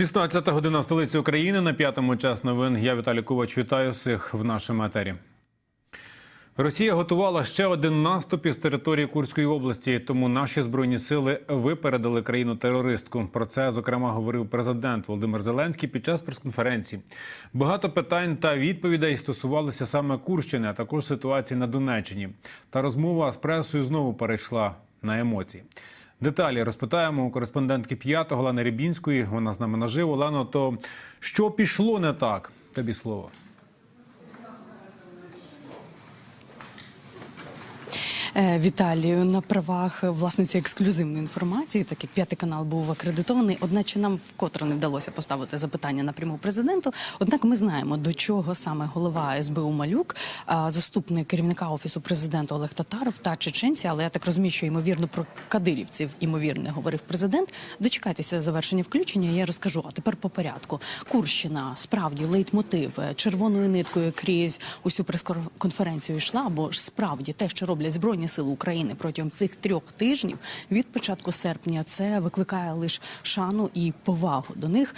16 година в столиці України на п'ятому час новин. Я Віталій Ковач. Вітаю всіх в нашому етері. Росія готувала ще один наступ із території Курської області, тому наші збройні сили випередили країну терористку. Про це зокрема говорив президент Володимир Зеленський під час прес-конференції. Багато питань та відповідей стосувалися саме Курщини, а також ситуації на Донеччині. Та розмова з пресою знову перейшла на емоції. Деталі розпитаємо у кореспондентки п'ятого Лани Рібінської. Вона з нами наживо. Лано, то що пішло не так? Тобі слово. Е, Віталію на правах власниці ексклюзивної інформації, так як п'ятий канал був акредитований. Одначе нам вкотре не вдалося поставити запитання напряму президенту. Однак ми знаємо, до чого саме голова СБУ Малюк, заступник керівника офісу президента Олег Татаров та чеченці, але я так розумію, що ймовірно про кадирівців ймовірно говорив президент. Дочекайтеся завершення включення. Я розкажу. А тепер по порядку. Курщина справді лейтмотив червоною ниткою крізь усю прес-конференцію йшла, бо ж справді те, що роблять збройні сили України протягом цих трьох тижнів від початку серпня, це викликає лише шану і повагу до них.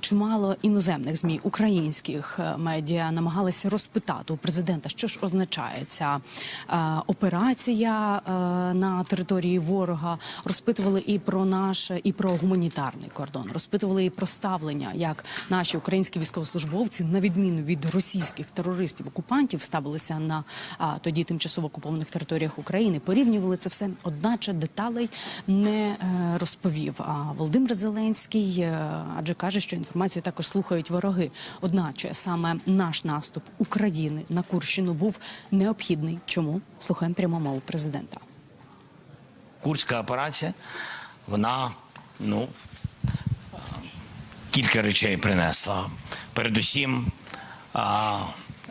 Чимало іноземних змі українських е, медіа намагалися розпитати у президента, що ж означає ця е, операція е, на території ворога. Розпитували і про наш, і про гуманітарний кордон, розпитували і про ставлення, як наші українські військовослужбовці, на відміну від російських терористів окупантів, ставилися на тоді тимчасово окупованих територіях України. Порівнювали це все, одначе деталей не е, розповів. А Володимир Зеленський, е, адже каже, що інформацію також слухають вороги. Одначе саме наш наступ України на Курщину був необхідний. Чому слухаємо пряму мову президента? Курська операція, вона ну кілька речей принесла. Передусім,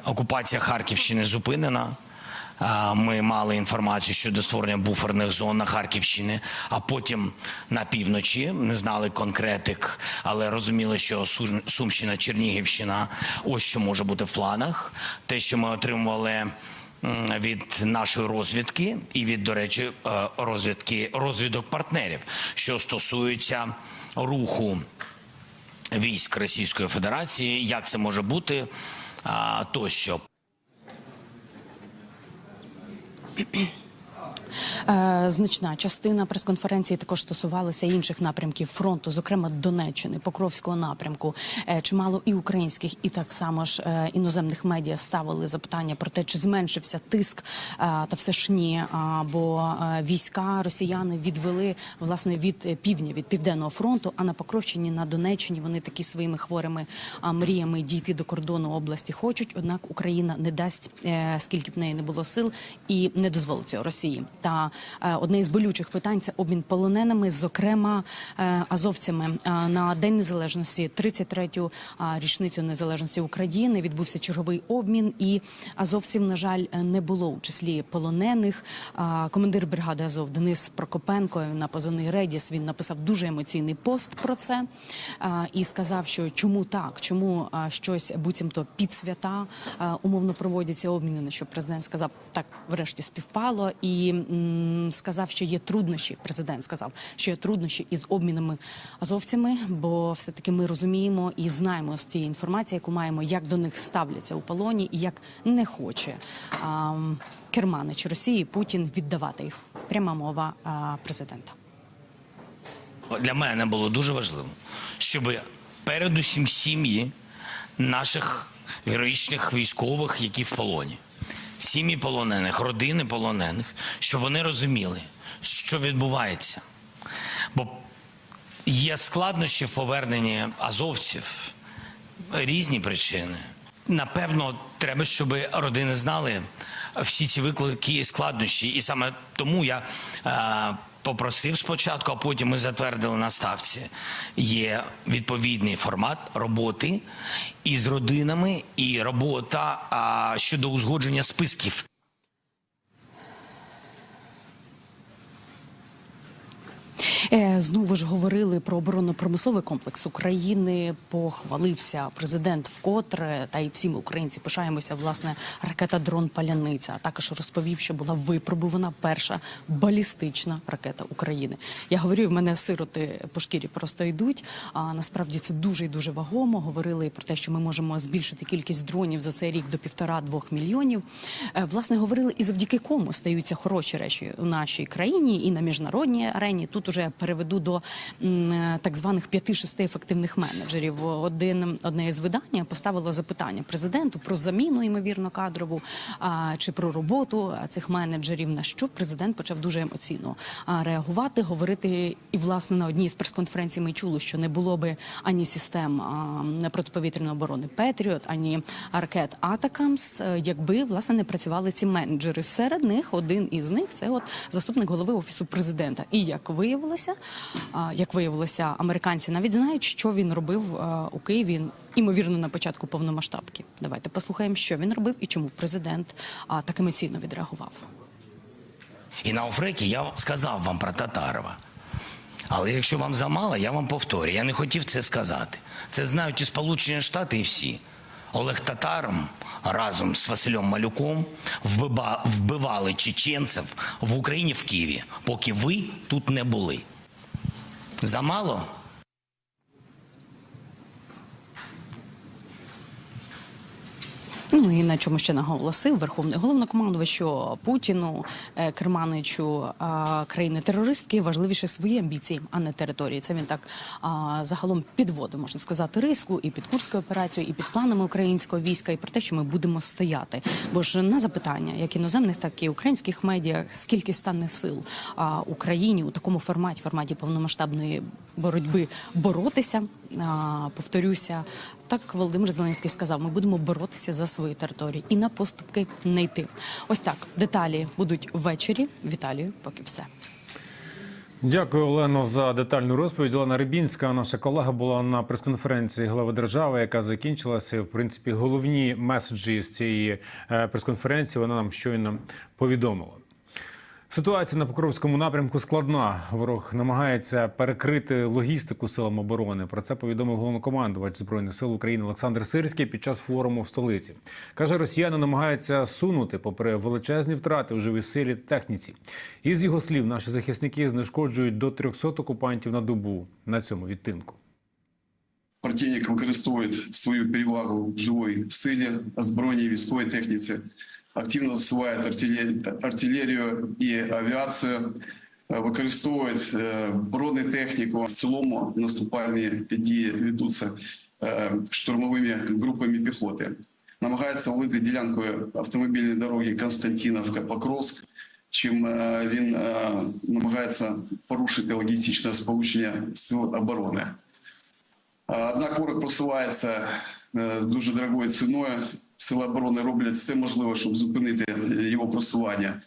окупація Харківщини зупинена. Ми мали інформацію щодо створення буферних зон на Харківщині, а потім на півночі не знали конкретик, але розуміли, що Сум- Сумщина, Чернігівщина ось що може бути в планах. Те, що ми отримували від нашої розвідки і від, до речі, е, розвідки розвідок партнерів, що стосується руху військ Російської Федерації, як це може бути тощо. 嗯。Значна частина прес-конференції також стосувалася інших напрямків фронту, зокрема Донеччини, Покровського напрямку. Е, Чимало і українських, і так само ж е, іноземних медіа ставили запитання про те, чи зменшився тиск, е, та все ж ні. Бо е, війська росіяни відвели власне від е, півдня, від південного фронту. А на Покровщині, на Донеччині вони такі своїми хворими мріями дійти до кордону області хочуть. Однак Україна не дасть, е, скільки в неї не було сил, і не дозволить цього Росії. Та е, одне із болючих питань це обмін полоненими, зокрема е, азовцями. Е, На день незалежності, 33-ю річницю незалежності України, відбувся черговий обмін, і азовців, на жаль, е, не було у числі полонених. Командир бригади Азов Денис Прокопенко на позивний Редіс він написав дуже емоційний пост про це і сказав, що чому так, чому щось буцімто під свята умовно проводяться обміни. Що президент сказав, так врешті співпало, і сказав, що є труднощі. Президент сказав, що є труднощі із обмінами азовцями, бо все таки ми розуміємо і знаємо з цієї інформації, яку маємо, як до них ставляться у полоні, і як не хоче а, керманич Росії Путін віддавати їх. Пряма мова а, президента. Для мене було дуже важливо, щоб передусім сім'ї наших героїчних військових, які в полоні, сім'ї полонених, родини полонених, щоб вони розуміли, що відбувається. Бо є складнощі в поверненні азовців, різні причини. Напевно, треба, щоб родини знали всі ці виклики і складнощі. І саме тому я е, попросив спочатку, а потім ми затвердили на ставці. Є відповідний формат роботи із родинами, і робота а, щодо узгодження списків. Знову ж говорили про оборонно-промисловий комплекс України. Похвалився президент вкотре, та й всі ми українці пишаємося. Власне, ракета дрон Паляниця. Також розповів, що була випробувана перша балістична ракета України. Я говорю, в мене сироти по шкірі просто йдуть. А насправді це дуже і дуже вагомо. Говорили про те, що ми можемо збільшити кількість дронів за цей рік до півтора-двох мільйонів. Е, Власне, говорили і завдяки кому стаються хороші речі у нашій країні і на міжнародній арені. Тут уже переведу до е, так званих п'яти-шести ефективних менеджерів. Один одне із видання поставило запитання президенту про заміну, ймовірно, кадрову чи про роботу цих менеджерів. На що президент почав дуже емоційно реагувати, говорити. І власне на одній з прес-конференцій ми чули, що не було би ані систем протиповітряної оборони Петріот, ані ракет Атакамс, е, якби власне не працювали ці менеджери. Серед них один із них це от заступник голови офісу президента. І як виявилося, а, як виявилося, американці навіть знають, що він робив у Києві. Імовірно, на початку повномасштабки. Давайте послухаємо, що він робив і чому президент так емоційно відреагував. І на Офрекі я сказав вам про Татарова. Але якщо вам замало, я вам повторю. Я не хотів це сказати. Це знають і Сполучені Штати, і всі. Олег Татаром разом з Василем Малюком вбива- вбивали чеченців в Україні в Києві, поки ви тут не були. Замало? Ну і на чому ще наголосив верховний головнокомандувач, що Путіну, е, керманичу країни терористки важливіше свої амбіції, а не території. Це він так загалом підводив, можна сказати, риску і під Курською операцією, і під планами українського війська, і про те, що ми будемо стояти. Бо ж на запитання, як іноземних, так і українських медіа, скільки стане сил а, Україні у такому форматі, форматі повномасштабної боротьби боротися. Повторюся, так Володимир Зеленський сказав: ми будемо боротися за свої території і на поступки не йти. Ось так деталі будуть ввечері. Віталію, поки все. Дякую, Олено, за детальну розповідь. Олена Рибінська, наша колега, була на прес-конференції глави держави, яка закінчилася. В принципі, головні меседжі з цієї е, прес-конференції вона нам щойно повідомила. Ситуація на Покровському напрямку складна. Ворог намагається перекрити логістику силам оборони. Про це повідомив головнокомандувач збройних сил України Олександр Сирський під час форуму в столиці. каже, росіяни намагаються сунути, попри величезні втрати у живій силі та техніці. Із його слів, наші захисники знешкоджують до 300 окупантів на добу на цьому відтинку. Противник використовує свою перевагу в живій силі, озброєнні військової техніці, активно засуває артилерію, артилерію і авіацію, е, використовує е, бронетехніку. В цілому наступальні дії ведуться е, штурмовими групами піхоти. Намагається влити ділянкою автомобільної дороги Константиновка-Покровськ, чим е, він е, намагається порушити логістичне сполучення сил оборони. А, Однак ворог просувається е, дуже дорогою ціною. Сили оборони роблять все можливе, щоб зупинити його просування.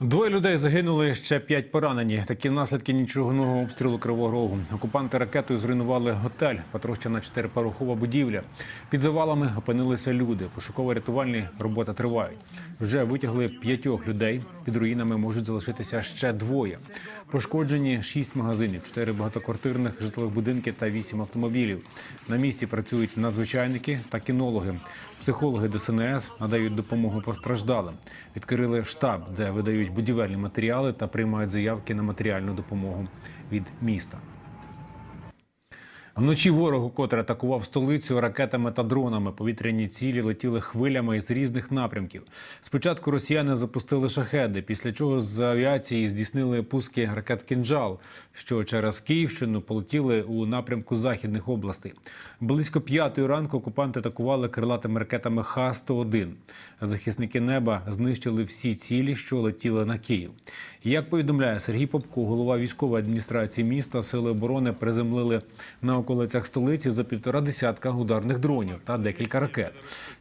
Двоє людей загинули, ще п'ять поранені. Такі наслідки нічогного обстрілу Кривого Рогу. Окупанти ракетою зруйнували готель, потрощена чотирипорохова будівля. Під завалами опинилися люди. Пошуково-рятувальні роботи тривають. Вже витягли п'ятьох людей. Під руїнами можуть залишитися ще двоє. Пошкоджені шість магазинів, чотири багатоквартирних житлових будинки та вісім автомобілів. На місці працюють надзвичайники та кінологи. Психологи ДСНС надають допомогу постраждалим. Відкрили штаб, де видають будівельні матеріали та приймають заявки на матеріальну допомогу від міста. Вночі ворог, котре атакував столицю ракетами та дронами. Повітряні цілі летіли хвилями із різних напрямків. Спочатку росіяни запустили шахеди, після чого з авіації здійснили пуски ракет «Кінжал», що через Київщину полетіли у напрямку західних областей. Близько п'ятої ранку окупанти атакували крилатими ракетами Х-101. Захисники неба знищили всі цілі, що летіли на Київ. Як повідомляє Сергій Попко, голова військової адміністрації міста, сили оборони приземлили на околицях столиці за півтора десятка ударних дронів та декілька ракет.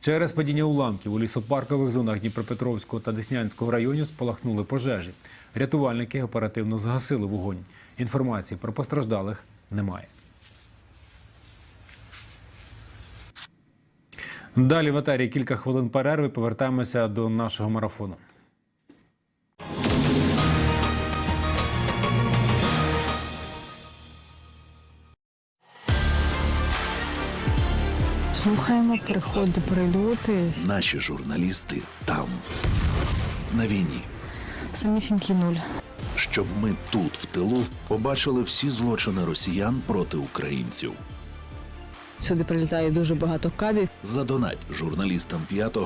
Через падіння уламків у лісопаркових зонах Дніпропетровського та Деснянського районів спалахнули пожежі. Рятувальники оперативно згасили вогонь. Інформації про постраждалих немає. Далі в етері кілька хвилин перерви. Повертаємося до нашого марафону. Слухаємо приходи, прильоти. Наші журналісти там, на війні. Самісінький нуль. Щоб ми тут, в тилу, побачили всі злочини росіян проти українців. Сюди прилітає дуже багато кабів. Задонать журналістам п'ятого